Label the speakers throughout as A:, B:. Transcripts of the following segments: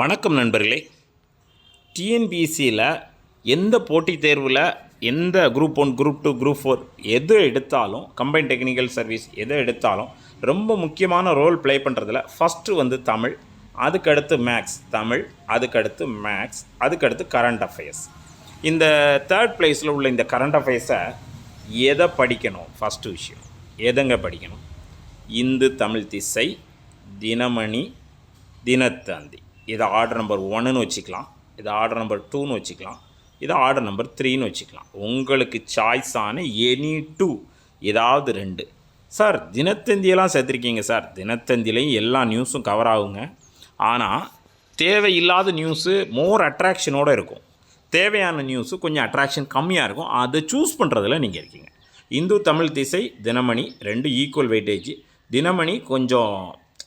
A: வணக்கம் நண்பர்களே. டிஎன்பிஎஸ்சியில் எந்த போட்டித் தேர்வில் எந்த group one group two group four எது எடுத்தாலும் கம்பைன் டெக்னிக்கல் சர்வீஸ் எது எடுத்தாலும் ரொம்ப முக்கியமான ரோல் ப்ளே பண்ணுறதுல ஃபஸ்ட்டு வந்து தமிழ் அதுக்கடுத்து மேக்ஸ் தமிழ் அதுக்கடுத்து மேக்ஸ் அதுக்கடுத்து கரண்ட் அஃபேர்ஸ் இந்த தேர்ட் ப்ளேஸில் உள்ள இந்த கரண்ட் அஃபேர்ஸை எதை படிக்கணும்? ஃபஸ்ட்டு விஷயம் எதங்க படிக்கணும்? இந்து தமிழ் திசை தினமணி தினத்தந்தி. இதை ஆர்டர் நம்பர் ஒன்னுன்னு வச்சுக்கலாம். இதை ஆர்டர் நம்பர் டூன்னு வச்சுக்கலாம். இதை ஆர்டர் நம்பர் த்ரீன்னு வச்சுக்கலாம். உங்களுக்கு சாய்ஸான எனி டூ ஏதாவது ரெண்டு. சார் தினத்தந்தியெல்லாம் சேர்த்துருக்கீங்க சார் தினத்தந்திலையும் எல்லா நியூஸும் கவர் ஆகுங்க. ஆனால் தேவையில்லாத நியூஸு மோர் அட்ராக்ஷனோடு இருக்கும். தேவையான நியூஸு கொஞ்சம் அட்ராக்ஷன் கம்மியாக இருக்கும். அதை சூஸ் பண்ணுறதுல நீங்கள் இருக்கீங்க. இந்து தமிழ் திசை தினமணி ரெண்டு ஈக்குவல் வெயிட்டேஜ் தினமணி கொஞ்சம்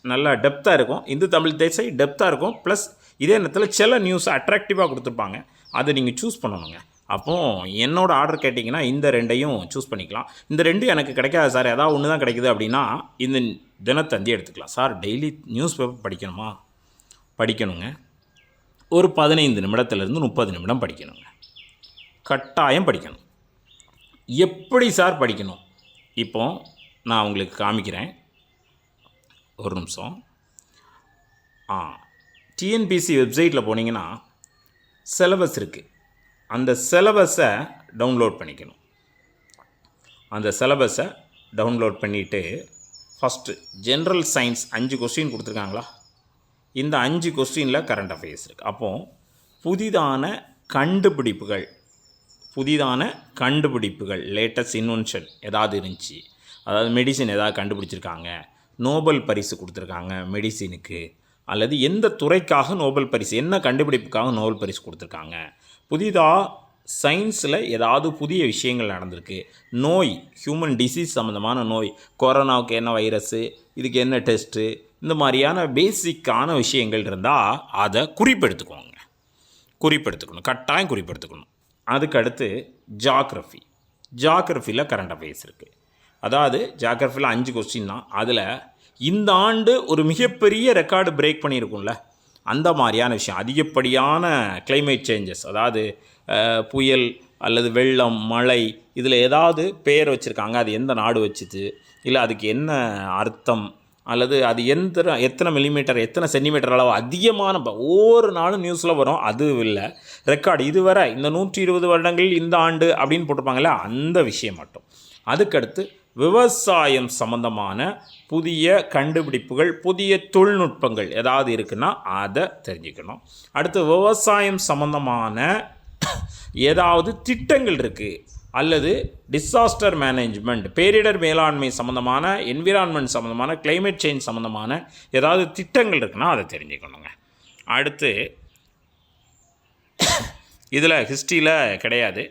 A: நல்லா டெப்த்தாக இருக்கும். இந்து தமிழ் தேசை டெப்த்தாக இருக்கும். ப்ளஸ் இதே நேரத்தில் சில நியூஸ் அட்ராக்டிவாக கொடுத்துருப்பாங்க. அதை நீங்கள் சூஸ் பண்ணணுங்க. அப்போ என்னோட ஆர்டர் கேட்டிங்கன்னா இந்த ரெண்டையும் சூஸ் பண்ணிக்கலாம். இந்த ரெண்டும் எனக்கு கிடைக்காது சார். ஏதாவது ஒன்று தான் கிடைக்குது அப்படின்னா இந்த தினத்தந்தி எடுத்துக்கலாம். சார் டெய்லி நியூஸ் பேப்பர் படிக்கணுமா? படிக்கணுங்க. ஒரு பதினைந்து நிமிடத்துலேருந்து முப்பது நிமிடம் படிக்கணுங்க. கட்டாயம் படிக்கணும். எப்படி சார் படிக்கணும்? இப்போ நான் உங்களுக்கு காமிக்கிறேன். ஒரு நிமிஷம். ஆ டிஎன்பிசி வெப்சைட்டில் போனீங்கன்னா சிலபஸ் இருக்குது அந்த சிலபஸை டவுன்லோட் பண்ணிக்கணும். அந்த சிலபஸை டவுன்லோட் பண்ணிவிட்டு ஃபஸ்ட்டு ஜென்ரல் சயின்ஸ் அஞ்சு கொஸ்டின் கொடுத்துருக்காங்களா? இந்த அஞ்சு கொஸ்டினில் கரண்ட் அஃபேர்ஸ் இருக்குது அப்போது புதிதான கண்டுபிடிப்புகள் புதிதான கண்டுபிடிப்புகள் லேட்டஸ்ட் இன்வென்ஷன் ஏதாவது இருந்துச்சு. அதாவது மெடிசின் ஏதாவது கண்டுபிடிச்சிருக்காங்க. நோபல் பரிசு கொடுத்துருக்காங்க மெடிசினுக்கு அல்லது எந்த துறைக்காக நோபல் பரிசு என்ன கண்டுபிடிப்புக்காக நோபல் பரிசு கொடுத்துருக்காங்க. புதிதாக சயின்ஸில் ஏதாவது புதிய விஷயங்கள் நடந்திருக்கு. நோய் ஹியூமன் டிசீஸ் சம்மந்தமான நோய் கொரோனாவுக்கு என்ன வைரஸு இதுக்கு என்ன டெஸ்ட்டு இந்த மாதிரியான பேசிக்கான விஷயங்கள் இருந்தால் அதை குறிப்பெடுத்துக்கோங்க. குறிப்பெடுத்துக்கணும் கட்டாயம் குறிப்பெடுத்துக்கணும். அதுக்கடுத்து ஜாக்ரஃபி ஜாக்ரஃபியில் கரண்ட் அஃபேர்ஸ் இருக்குது அதாவது ஜாக்ரஃபியில் அஞ்சு கொஸ்டின் தான். அதில் இந்த ஆண்டு ஒரு மிகப்பெரிய ரெக்கார்டு பிரேக் பண்ணியிருக்கும்ல. அந்த மாதிரியான விஷயம். அதிகப்படியான கிளைமேட் சேஞ்சஸ் அதாவது புயல் அல்லது வெள்ளம் மழை இதில் ஏதாவது பெயர் வச்சுருக்காங்க. அது எந்த நாடு வச்சுது? இல்லை அதுக்கு என்ன அர்த்தம்? அல்லது அது எந்த எத்தனை மில்லிமீட்டர் எத்தனை சென்டிமீட்டர் அளவு அதிகமான ப- ஒவ்வொரு நாளும் நியூஸில் வரும். அது இல்லை. ரெக்கார்டு இதுவரை இந்த நூற்றி இருபது வருடங்களில் இந்த ஆண்டு அப்படின்னு போட்டிருப்பாங்கல்ல அந்த விஷயம் மட்டும். அதுக்கடுத்து விவசாயம் சம்பந்தமான புதிய கண்டுபிடிப்புகள் புதிய தொழில்நுட்பங்கள் ஏதாவது இருக்குன்னா அதை தெரிஞ்சுக்கணும். அடுத்து விவசாயம் சம்பந்தமான ஏதாவது திட்டங்கள் இருக்குது அல்லது டிசாஸ்டர் மேனேஜ்மெண்ட் பேரிடர் மேலாண்மை சம்மந்தமான என்விரான்மெண்ட் சம்மந்தமான கிளைமேட் சேஞ்ச் சம்மந்தமான ஏதாவது திட்டங்கள் இருக்குன்னா அதை தெரிஞ்சுக்கணுங்க. அடுத்து இதில் ஹிஸ்ட்ரியில் கிடையாது.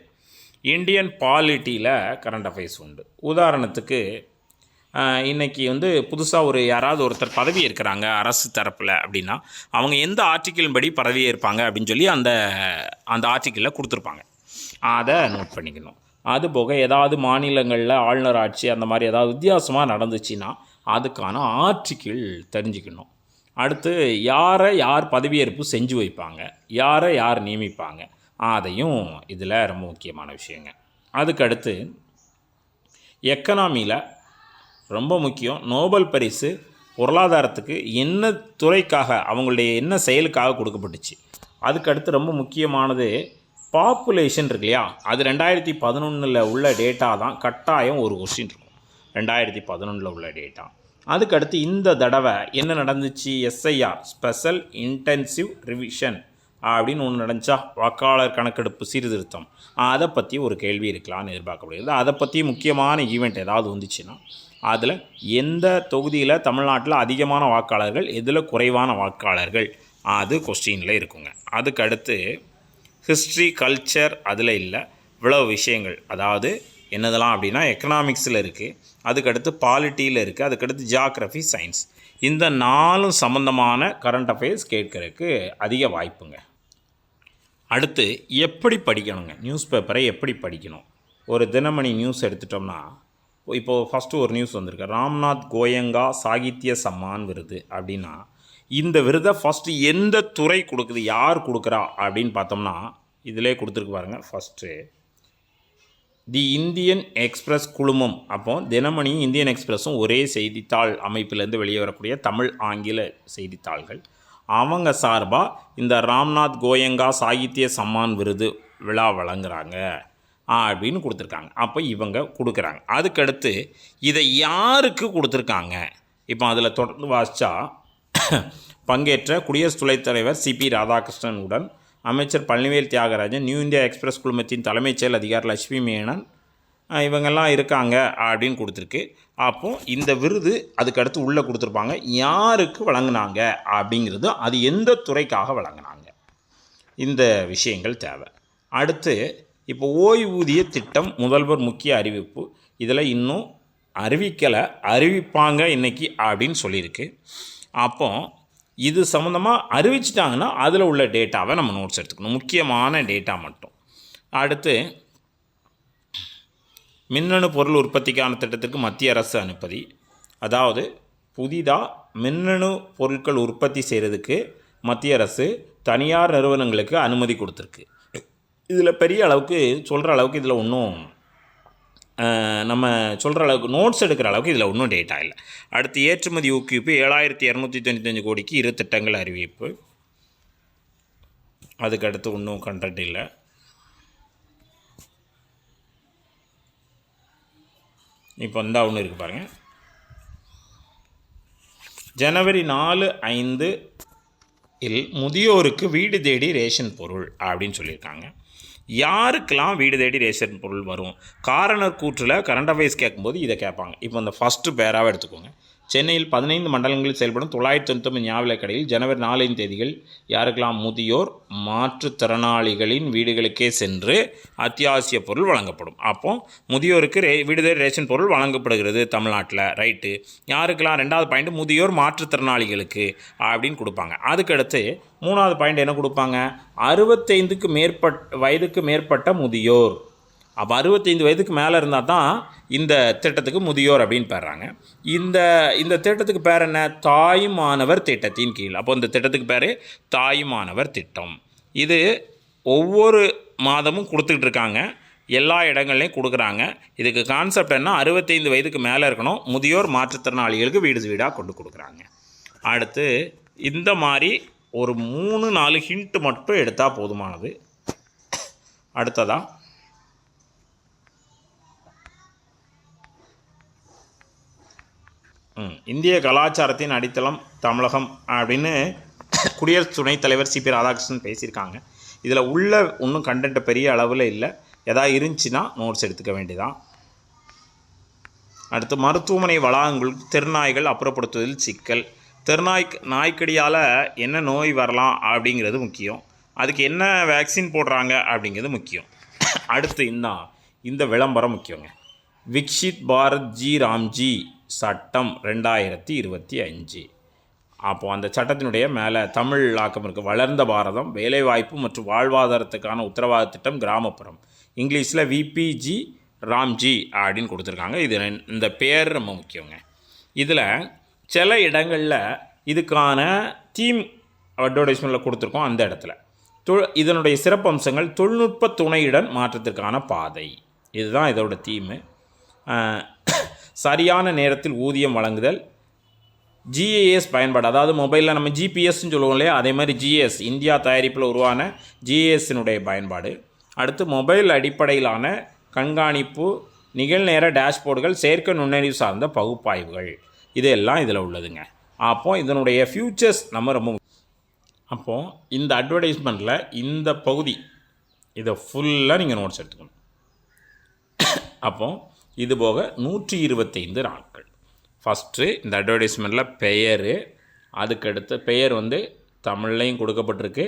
A: இந்தியன் பாலிட்டியில் கரண்ட் அஃபேர்ஸ் உண்டு. உதாரணத்துக்கு இன்றைக்கி வந்து புதுசாக ஒரு யாராவது ஒருத்தர் பதவி இருக்கிறாங்க அரசு தரப்பில் அப்படின்னா அவங்க எந்த ஆர்டிக்கிள் படி பதவி அப்படின்னு சொல்லி அந்த அந்த ஆர்டிக்கிளில் கொடுத்துருப்பாங்க. அதை நோட் பண்ணிக்கணும். அது போக ஏதாவது மாநிலங்களில் ஆளுநர் ஆட்சி அந்த மாதிரி ஏதாவது வித்தியாசமாக நடந்துச்சுன்னா அதுக்கான ஆர்டிக்கிள் தெரிஞ்சுக்கணும். அடுத்து யாரை யார் பதவியேற்பு செஞ்சு வைப்பாங்க யாரை யார் நியமிப்பாங்க அதையும் இதில் ரொம்ப முக்கியமான விஷயங்க. அதுக்கடுத்து எக்கனாமியில் ரொம்ப முக்கியம். நோபல் பரிசு பொருளாதாரத்துக்கு என்ன துறைக்காக அவங்களுடைய என்ன செயலுக்காக கொடுக்கப்பட்டுச்சு. அதுக்கு அடுத்து ரொம்ப முக்கியமானது பாப்புலேஷன் இருக்கு இல்லையா? அது ரெண்டாயிரத்தி பதினொன்றில் உள்ள டேட்டா தான் கட்டாயம் ஒரு கொஸ்டின் இருக்கும். ரெண்டாயிரத்தி பதினொன்றில் உள்ள டேட்டா அதுக்கடுத்து இந்த தடவை என்ன நடந்துச்சு? எஸ்ஐஆர் ஸ்பெஷல் இன்டென்சிவ் ரிவிஷன் அப்படின்னு ஒன்று நடந்துச்சா? வாக்காளர் கணக்கெடுப்பு சீர்திருத்தம். அதை பற்றி ஒரு கேள்வி இருக்கலாம்னு எதிர்பார்க்கப்படுகிறது. அதை பற்றி முக்கியமான ஈவெண்ட் ஏதாவது வந்துச்சுன்னா அதில் எந்த தொகுதியில் தமிழ்நாட்டில் அதிகமான வாக்காளர்கள் எதில் குறைவான வாக்காளர்கள்? அது கொஸ்டினில் இருக்குங்க. அதுக்கு அடுத்து ஹிஸ்ட்ரி கல்ச்சர் அதில் இல்லை. இவ்வளவு விஷயங்கள். அதாவது என்னதெல்லாம் அப்படின்னா எக்கனாமிக்ஸில் இருக்குது அதுக்கடுத்து பாலிட்டியில் இருக்குது அதுக்கடுத்து ஜியாகிரஃபி சயின்ஸ் இந்த நாலும் சம்மந்தமான கரண்ட் அஃபேர்ஸ் கேட்கறதுக்கு அதிக வாய்ப்புங்க. அடுத்து எப்படி படிக்கணுங்க? நியூஸ் பேப்பரை எப்படி படிக்கணும்? ஒரு தினமணி நியூஸ் எடுத்துட்டோம்னா இப்போது ஃபஸ்ட்டு ஒரு நியூஸ் வந்திருக்கு. ராம்நாத் கோயங்கா சாகித்ய சம்மான் விருது அப்படின்னா இந்த விருதை ஃபஸ்ட்டு எந்த துறை கொடுக்குது யார் கொடுக்குறா அப்படின்னு பார்த்தோம்னா இதிலே கொடுத்துருக்கு பாருங்கள் ஃபஸ்ட்டு தி இந்தியன் எக்ஸ்பிரஸ் குழுமம். அப்போ தினமணியும் இந்தியன் எக்ஸ்பிரஸும் ஒரே செய்தித்தாள் அமைப்பிலேருந்து வெளியே வரக்கூடிய தமிழ் ஆங்கில செய்தித்தாள்கள். அவங்க சார்பாக இந்த ராம்நாத் கோயங்கா சாகித்ய சம்மான் விருது விழா வழங்குறாங்க. அப்படின்னு கொடுத்துருக்காங்க. அப்போ இவங்க கொடுக்குறாங்க. அதுக்கடுத்து இதை யாருக்கு கொடுத்துருக்காங்க? இப்போ அதில் தொடர்ந்து வாசித்தா பங்கேற்ற குடியரசு துணைத் தலைவர் சிபி ராதாகிருஷ்ணனுடன் அமைச்சர் Palanivel Thiagarajan New India Express குழுமத்தின் தலைமைச் செயல் அதிகாரி லட்சுமி மேனன் இவங்கெல்லாம் இருக்காங்க அப்படின்னு கொடுத்துருக்கு. அப்போ இந்த விருது அதுக்கடுத்து உள்ளே கொடுத்துருப்பாங்க. யாருக்கு வழங்கினாங்க அப்படிங்கிறது அது எந்த துறைக்காக வழங்கினாங்க. இந்த விஷயங்கள் தேவை. அடுத்து இப்போ ஓய்வூதிய திட்டம் முதல்வர் முக்கிய அறிவிப்பு. இதில் இன்னும் அறிவிக்கலை. அறிவிப்பாங்க இன்னைக்கு அப்படின்னு சொல்லியிருக்கு. அப்போ இது சம்மந்தமாக அறிவிச்சிட்டாங்கன்னா அதில் உள்ள டேட்டாவை நம்ம நோட்ஸ் எடுத்துக்கணும். முக்கியமான டேட்டா மட்டும். அடுத்து மின்னணு பொருள் உற்பத்திக்கான திட்டத்திற்கு மத்திய அரசு அனுமதி. அதாவது புதிதாக மின்னணு பொருட்கள் உற்பத்தி செய்கிறதுக்கு மத்திய அரசு தனியார் நிறுவனங்களுக்கு அனுமதி கொடுத்துருக்கு. இதில் பெரிய அளவுக்கு சொல்கிற அளவுக்கு இதில் ஒன்றும் நம்ம சொல்கிற அளவுக்கு நோட்ஸ் எடுக்கிற அளவுக்கு இதில் ஒன்றும் டேட்டா இல்லை. அடுத்து ஏற்றுமதி ஊக்குவிப்பு ஏழாயிரத்தி இரநூத்தி தொண்ணூத்தஞ்சு கோடிக்கு இரு திட்டங்கள் அறிவிப்பு. அதுக்கு அடுத்து ஒன்றும் கண்டென்ட் இல்லை. இப்போ இந்த ஒன்று இருக்குது பாருங்கள் ஜனவரி நாலு ஐந்து இல் முதியோருக்கு வீடு தேடி ரேஷன் பொருள் அப்படின்னு சொல்லியிருக்காங்க. யாருக்கெல்லாம் வீடு தேடி ரேஷன் பொருள் வரும்? காரணர் கூற்றில் கரண்ட் அஃபேர்ஸ் கேட்கும்போது இதை கேட்பாங்க. இப்போ இந்த ஃபஸ்ட்டு பேராக எடுத்துக்கோங்க. சென்னையில் பதினைந்து மண்டலங்களில் செயல்படும் தொள்ளாயிரத்தி தொண்ணூத்தொம்பது ஞாபக கடையில் ஜனவரி நாலின் தேதிகள் யாருக்கெல்லாம் முதியோர் மாற்றுத்திறனாளிகளின் வீடுகளுக்கே சென்று அத்தியாவசிய பொருள் வழங்கப்படும். அப்போ முதியோருக்கு ரே வீடு ரேஷன் பொருள் வழங்கப்படுகிறது தமிழ்நாட்டில் ரைட்டு? யாருக்கெல்லாம் ரெண்டாவது பாயிண்ட் முதியோர் மாற்றுத்திறனாளிகளுக்கு அப்படின்னு கொடுப்பாங்க. அதுக்கடுத்து மூணாவது பாயிண்ட் என்ன கொடுப்பாங்க? அறுபத்தைந்துக்கு மேற்பட் வயதுக்கு மேற்பட்ட முதியோர். அப்போ அறுபத்தைந்து வயதுக்கு மேலே இருந்தால் தான் இந்த திட்டத்துக்கு முதியோர் அப்படின்னு பெறாங்க இந்த இந்த திட்டத்துக்கு பேர் என்ன? தாயுமானவர் திட்டத்தின் கீழ். அப்போ இந்த திட்டத்துக்கு பேர் தாயுமானவர் திட்டம். இது ஒவ்வொரு மாதமும் கொடுத்துக்கிட்டு இருக்காங்க. எல்லா இடங்கள்லையும் கொடுக்குறாங்க. இதுக்கு கான்செப்ட் என்ன? அறுபத்தைந்து வயதுக்கு மேலே இருக்கணும். முதியோர் மாற்றுத்திறனாளிகளுக்கு வீடு வீடாக கொண்டு கொடுக்குறாங்க. அடுத்து இந்த மாதிரி ஒரு மூணு நாலு ஹிண்ட் மட்டும் எடுத்தால் போதுமானது. அடுத்ததாக இந்திய கலாச்சாரத்தின் அடித்தளம் தமிழகம் அப்படின்னு குடியரசு துணைத் தலைவர் சிபி ராதாகிருஷ்ணன் பேசியிருக்காங்க. இதில் உள்ள ஒன்றும் கண்டென்ட் பெரிய அளவில் இல்லை. எதாவது இருந்துச்சுன்னா நோட்ஸ் எடுத்துக்க வேண்டியதான் அடுத்து மருத்துவமனை வளாகங்களுக்கு தெருநாய்கள் அப்புறப்படுத்துவதில் சிக்கல். தெருநாய் நாய்க்கடியால் என்ன நோய் வரலாம் அப்படிங்கிறது முக்கியம். அதுக்கு என்ன வேக்சின் போடுறாங்க அப்படிங்கிறது முக்கியம். அடுத்து இந்த இந்த விளம்பரம் முக்கியங்க. விக்ஷித் பாரத் ஜி ராம்ஜி சட்டம் ரெண்டாயிரத்தி இருபத்தி அஞ்சு. அப்போது அந்த சட்டத்தினுடைய மேலே தமிழ் ஆக்கம் இருக்குது வளர்ந்த பாரதம் வேலைவாய்ப்பு மற்றும் வாழ்வாதாரத்துக்கான உத்தரவாத திட்டம் கிராமப்புறம். இங்கிலீஷில் விபிஜி ராம்ஜி அப்படின்னு கொடுத்துருக்காங்க. இது ரெண்- இந்த பேர் ரொம்ப முக்கியங்க. இதில் சில இடங்களில் இதுக்கான தீம் அட்வர்டைஸ்மெண்ட்டில் கொடுத்துருக்கோம் அந்த இடத்துல. தொ இதனுடைய சிறப்பம்சங்கள் தொழில்நுட்ப துணையுடன் மாற்றத்திற்கான பாதை. இதுதான் இதோட தீமு சரியான நேரத்தில் ஊதியம் வழங்குதல். ஜிஏஎஸ் பயன்பாடு அதாவது மொபைலில் நம்ம ஜிபிஎஸ்ன்னு சொல்லுவோம் இல்லையா? அதே மாதிரி ஜிஎஸ் இந்தியா தயாரிப்பில் உருவான ஜிஎஸ்னுடைய பயன்பாடு. அடுத்து மொபைல் அடிப்படையிலான கண்காணிப்பு நிகழ்நேர டேஷ்போர்டுகள் செயற்கை நுண்ணறிவு சார்ந்த பகுப்பாய்வுகள். இதெல்லாம் இதில் உள்ளதுங்க. அப்போது இதனுடைய ஃப்யூச்சர்ஸ் நம்ம ரொம்ப அப்போது இந்த அட்வர்டைஸ்மெண்ட்டில் இந்த பகுதி இதை ஃபுல்லாக நீங்கள் நோட்ஸ் எடுத்துக்கணும். அப்போது இது போக நூற்றி இருபத்தைந்து நாட்கள். ஃபஸ்ட்டு இந்த அட்வர்டைஸ்மெண்ட்டில் பெயர் அதுக்கடுத்த பெயர் வந்து தமிழ்லையும் கொடுக்கப்பட்டிருக்கு.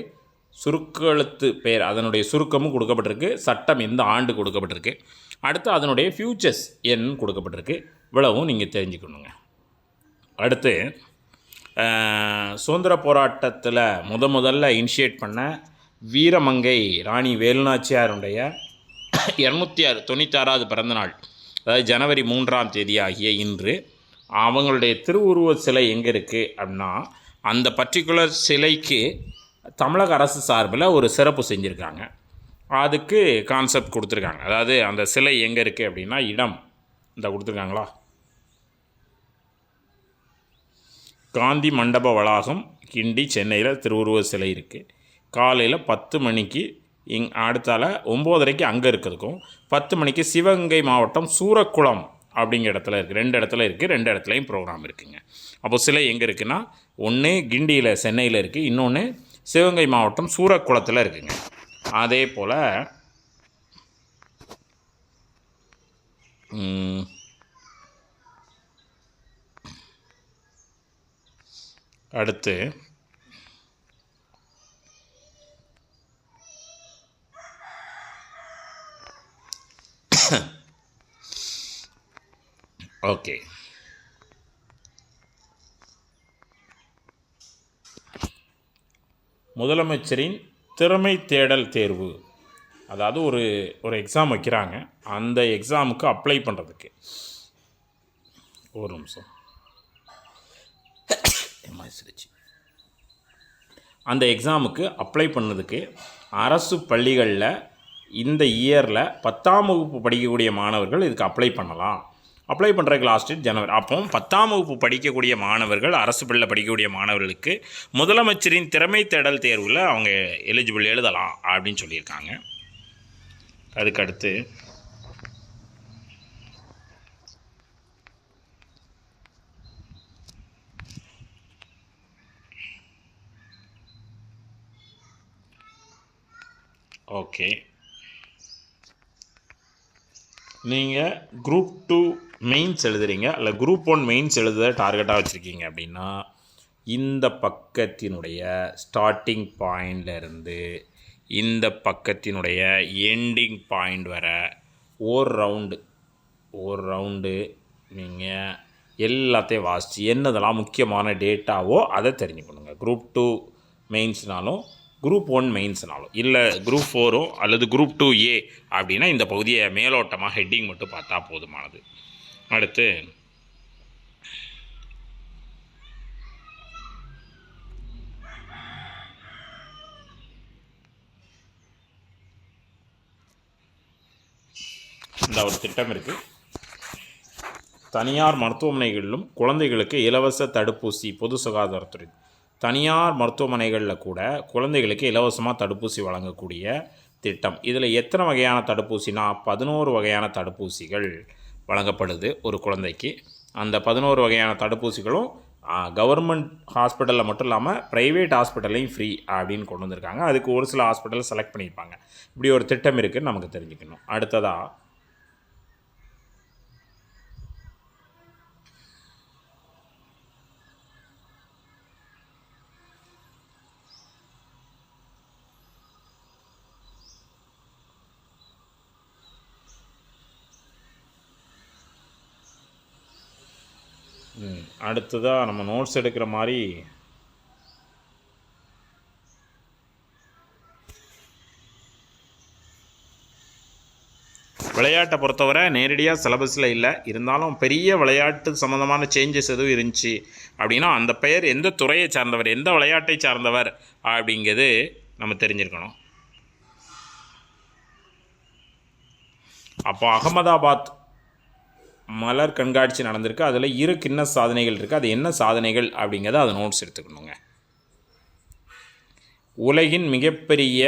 A: சுருக்கெழுத்து பெயர் அதனுடைய சுருக்கமும் கொடுக்கப்பட்டிருக்கு. சட்டம் எந்த ஆண்டு கொடுக்கப்பட்டிருக்கு. அடுத்து அதனுடைய ஃப்யூச்சர்ஸ் என்னன்னு கொடுக்கப்பட்டிருக்கு. இவ்வளவும் நீங்கள் தெரிஞ்சுக்கணுங்க. அடுத்து சுதந்திர போராட்டத்தில் முத முதல்ல இனிஷியேட் பண்ண வீரமங்கை ராணி வேலுநாச்சியாருடைய இரநூத்தி ஆறு தொண்ணூத்தாறாவது பிறந்தநாள். அதாவது ஜனவரி மூன்றாம் தேதி ஆகிய இன்று அவங்களுடைய திருவுருவ சிலை எங்கே இருக்குது அப்படின்னா அந்த பர்டிகுலர் சிலைக்கு தமிழக அரசு சார்பில் ஒரு சிறப்பு செஞ்சுருக்காங்க. அதுக்கு கான்செப்ட் கொடுத்துருக்காங்க. அதாவது அந்த சிலை எங்கே இருக்குது அப்படின்னா இடம். இந்த கொடுத்துருக்காங்களா? காந்தி மண்டப வளாகம் கிண்டி சென்னையில் திருவுருவ சிலை இருக்குது காலையில் பத்து மணிக்கு இங் அடுத்தால ஒம்போதரைக்கு அங்கே இருக்கிறதுக்கும் பத்து மணிக்கு சிவகங்கை மாவட்டம் சூரக்குளம் அப்படிங்கிற இடத்துல இருக்குது ரெண்டு இடத்துல இருக்குது ரெண்டு இடத்துலையும் ப்ரோக்ராம் இருக்குங்க. அப்போது சிலை எங்கே இருக்குன்னா ஒன்று கிண்டியில் சென்னையில் இருக்குது இன்னொன்று சிவகங்கை மாவட்டம் சூரக்குளத்தில் இருக்குங்க. அதே போல் அடுத்து ஓகே முதலமைச்சரின் திறமை தேடல் தேர்வு. அதாவது ஒரு ஒரு எக்ஸாம் வைக்கிறாங்க. அந்த எக்ஸாமுக்கு அப்ளை பண்ணுறதுக்கு ஒரு நிமிஷம். அந்த எக்ஸாமுக்கு அப்ளை பண்ணதுக்கு அரசு பள்ளிகளில் இந்த இயரில் பத்தாம் வகுப்பு படிக்கக்கூடிய மாணவர்கள் இதுக்கு அப்ளை பண்ணலாம். அப்ளை பண்ணுறதுக்கு லாஸ்ட் டேட் ஜனவரி அப்போ பத்தாம் வகுப்பு படிக்கக்கூடிய மாணவர்கள் அரசு பள்ளியில் படிக்கக்கூடிய மாணவர்களுக்கு முதலமைச்சரின் திறமை தேடல் தேர்வில் அவங்க எலிஜிபிள் எழுதலாம் அப்படின்னு சொல்லியிருக்காங்க. அதுக்கடுத்து ஓகே நீங்கள் குரூப் டூ மெயின்ஸ் எழுதுறீங்க அல்ல குரூப் ஒன் மெயின்ஸ் எழுத டார்கெட்டாக வச்சுருக்கீங்க அப்படின்னா இந்த பக்கத்தினுடைய ஸ்டார்டிங் பாயிண்ட்லேருந்து இந்த பக்கத்தினுடைய எண்டிங் பாயிண்ட் வர ஒரு ரவுண்டு ஒரு ரவுண்டு நீங்கள் எல்லாத்தையும் வாசித்து என்னதெல்லாம் முக்கியமான டேட்டாவோ அதை தெரிஞ்சுக்கணுங்க. குரூப் டூ மெயின்ஸ்னாலும் குரூப் ஒன் மெயின்ஸ்னாலும் இல்லை குரூப் ஃபோரோ அல்லது குரூப் டூ ஏ அப்படின்னா இந்த பகுதியை மேலோட்டமாக ஹெட்டிங் மட்டும் பார்த்தா போதுமானது. அடுத்து இந்த ஒரு திட்டம் இருக்குது தனியார் மருத்துவமனைகளிலும் குழந்தைகளுக்கு இலவச தடுப்பூசி பொது சுகாதாரத்துறை தனியார் மருத்துவமனைகளில் கூட குழந்தைகளுக்கு இலவசமாக தடுப்பூசி வழங்கக்கூடிய திட்டம். இதில் எத்தனை வகையான தடுப்பூசினா பதினோரு வகையான தடுப்பூசிகள் வழங்கப்படுது ஒரு குழந்தைக்கு. அந்த பதினோரு வகையான தடுப்பூசிகளும் கவர்மெண்ட் ஹாஸ்பிட்டலில் மட்டும் இல்லாமல் ப்ரைவேட் ஹாஸ்பிட்டல்லையும் ஃப்ரீ அப்படின்னு கொண்டு வந்திருக்காங்க. அதுக்கு ஒரு சில ஹாஸ்பிட்டல் செலக்ட் பண்ணியிருப்பாங்க. இப்படி ஒரு திட்டம் இருக்குதுன்னு நமக்கு தெரிஞ்சுக்கணும். அடுத்ததாக அடுத்ததாக நம்ம நோட்ஸ் எடுக்கிற மாதிரி விளையாட்டை பொறுத்தவரை நேரடியாக சிலபஸில் இல்லை. இருந்தாலும் பெரிய விளையாட்டு சம்மந்தமான சேஞ்சஸ் எதுவும் இருந்துச்சு அப்படின்னா அந்த பெயர் எந்த துறையை சார்ந்தவர் எந்த விளையாட்டை சார்ந்தவர் அப்படிங்கிறது நம்ம தெரிஞ்சிருக்கணும். அப்போ அகமதாபாத் மலர் கண்காட்சி நடந்திருக்கு. அதில் இரு கிண்ண சாதனைகள் இருக்குது அது என்ன சாதனைகள் அப்படிங்கிறத அதை நோட்ஸ் எடுத்துக்கணுங்க. உலகின் மிகப்பெரிய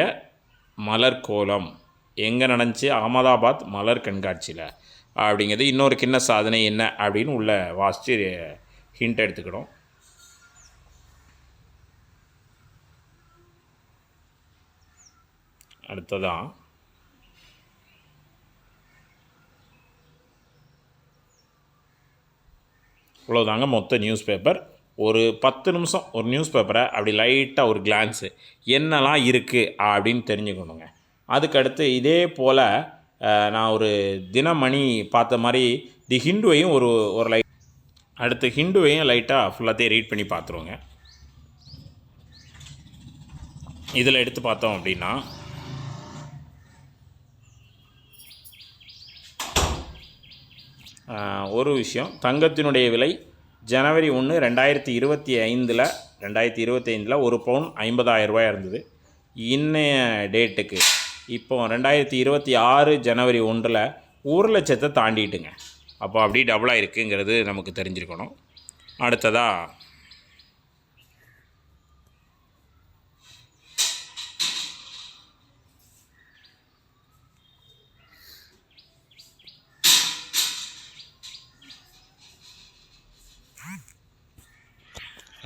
A: மலர் கோலம். எங்கே நடந்துச்சு? அகமதாபாத் மலர் கண்காட்சியில். அப்படிங்கிறது இன்னொரு கிண்ண சாதனை என்ன அப்படின்னு உள்ள வாசித்து ஹிண்ட் எடுத்துக்கணும். அடுத்ததான் இவ்வளோதாங்க மொத்த நியூஸ் பேப்பர் ஒரு பத்து நிமிஷம் ஒரு நியூஸ் பேப்பரை அப்படி லைட்டாக ஒரு கிளான்ஸு என்னெல்லாம் இருக்குது அப்படின்னு தெரிஞ்சுக்கணுங்க. அதுக்கடுத்து இதே போல் நான் ஒரு தினமணி பார்த்த மாதிரி தி ஹிண்டுவையும் ஒரு ஒரு லைட் அடுத்து ஹிண்டுவையும் லைட்டாக ஃபுல்லாத்தையும் ரீட் பண்ணி பார்த்துருவோங்க. இதில் எடுத்து பார்த்தோம் அப்படின்னா ஒரு விஷயம். தங்கத்தினுடைய விலை ஜனவரி ஒன்று ரெண்டாயிரத்தி இருபத்தி ஐந்தில் ரெண்டாயிரத்தி இருபத்தைந்தில் ஒரு பவுன் ஐம்பதாயிரம் ரூபாய் இருந்தது. இன்னைய டேட்டுக்கு இப்போ ரெண்டாயிரத்தி இருபத்தி ஆறு ஜனவரி ஒன்றில் ஒரு லட்சத்தை தாண்டிட்டுங்க. அப்போ அப்படி டபுளாக இருக்குங்கிறது நமக்கு தெரிஞ்சிருக்கணும். அடுத்ததாக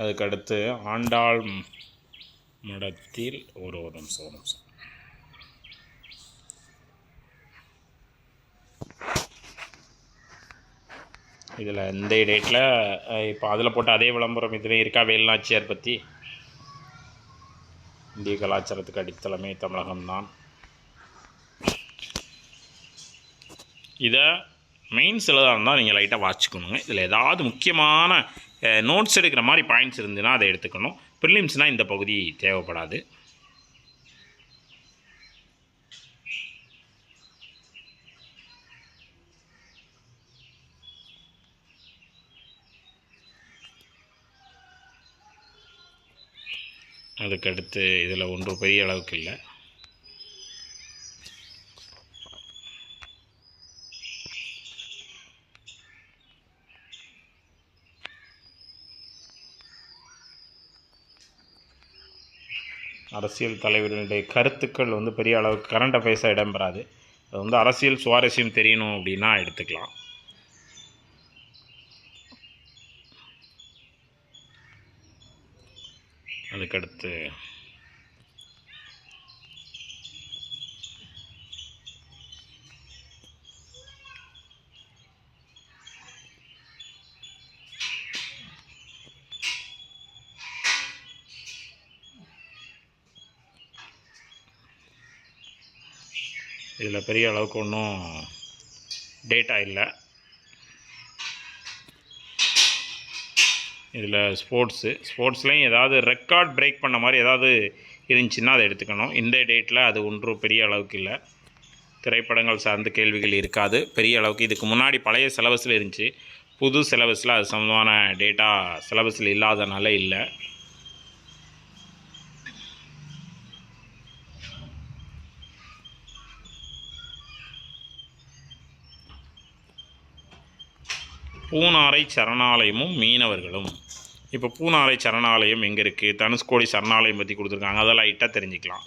A: அதுக்கடுத்து ஆண்டாள் மடத்தில் ஒரு ஒரு நிமிஷம் ஒரு நிமிஷம். இதில் இந்த டேட்டில் இப்போ அதில் போட்ட அதே விளம்பரம் இதுலேயும் இருக்கா வேலுநாச்சியார் பற்றி இந்திய கலாச்சாரத்துக்கு அடித்தளமே தமிழகம்தான் இதை மெயின் சிலதாக இருந்தால் நீங்கள் லைட்டாக வாட்சிக்கணுங்க இதில் ஏதாவது முக்கியமான நோட்ஸ் எடுக்கிற மாதிரி பாயிண்ட்ஸ் இருந்துன்னா அதை எடுத்துக்கணும். ப்ரிலிம்ஸ்னால் இந்த பகுதி தேவைப்படாது. அதுக்கடுத்து இதில் ஒன்றும் பெரிய அளவுக்கு இல்லை. அரசியல் தலைவர்களுடைய கருத்துக்கள் வந்து பெரிய அளவுக்கு கரண்ட் அஃபேர்ஸாக இடம்பெறாது. அது வந்து அரசியல் சுவாரஸ்யம் தெரியணும் அப்படின்னா எடுத்துக்கலாம். அதுக்கடுத்து இதில் பெரிய அளவுக்கு ஒன்றும் டேட்டா இல்லை. இதில் ஸ்போர்ட்ஸு ஸ்போர்ட்ஸ்லேயும் ஏதாவது ரெக்கார்ட் பிரேக் பண்ண மாதிரி ஏதாவது இருந்துச்சுன்னா அதை எடுத்துக்கணும். இந்த டேட்டில் அது ஒன்றும் பெரிய அளவுக்கு இல்லை. திரைப்படங்கள் சார்ந்த கேள்விகள் இருக்காது. பெரிய அளவுக்கு இதுக்கு முன்னாடி பழைய சிலபஸில் இருந்துச்சு. புது சிலபஸில் அது சம்மந்தமான டேட்டா சிலபஸில் இல்லாதனால இல்லை. பூனாரை சரணாலயமும் மீனவர்களும். இப்போ பூனாரை சரணாலயம் எங்கே இருக்குது தனுஷ்கோடி சரணாலயம் பற்றி கொடுத்துருக்காங்க. அதெல்லாம் லைட்டாக தெரிஞ்சுக்கலாம்.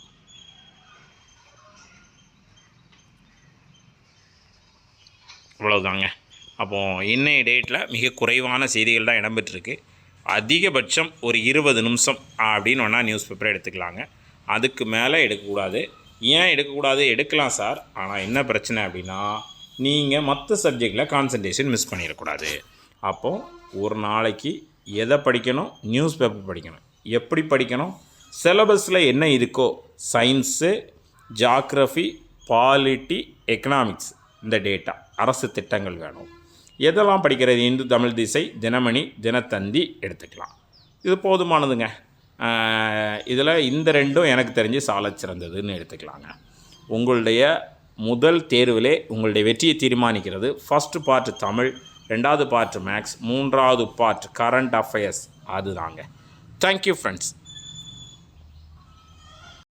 A: அவ்வளோதாங்க அப்போது இன்றைய டேட்டில் மிக குறைவான செய்திகள் தான் இடம்பெற்றிருக்கு. அதிகபட்சம் ஒரு இருபது நிமிஷம் அப்படின்னு வேணால் நியூஸ் பேப்பரை எடுத்துக்கலாங்க. அதுக்கு மேலே எடுக்கக்கூடாது. ஏன் எடுக்கக்கூடாது? எடுக்கலாம் சார். ஆனால் என்ன பிரச்சனை அப்படின்னா நீங்கள் மற்ற சப்ஜெக்டில் கான்சன்ட்ரேஷன் மிஸ் பண்ணிடக்கூடாது. அப்போது ஒரு நாளைக்கு எதை படிக்கணும்? நியூஸ் பேப்பர் படிக்கணும். எப்படி படிக்கணும்? சிலபஸில் என்ன இருக்கோ? சயின்ஸு ஜாக்ரஃபி பாலிட்டி எக்கனாமிக்ஸ் இந்த டேட்டா அரசு திட்டங்கள் வேணும். எதெல்லாம் படிக்கிறது? இந்து தமிழ் திசை தினமணி தினத்தந்தி எடுத்துக்கலாம். இது போதுமானதுங்க. இதில் இந்த ரெண்டும் எனக்கு தெரிஞ்சு சால சிறந்ததுன்னு எடுத்துக்கலாங்க. உங்களுடைய முதல் தேர்விலே உங்களுடைய வெற்றியை தீர்மானிக்கிறது. ஃபஸ்ட்டு பார்ட் தமிழ் ரெண்டாவது பார்ட் மேக்ஸ் மூன்றாவது பார்ட் கரண்ட் அஃபேர்ஸ் அதுதாங்க. Thank you friends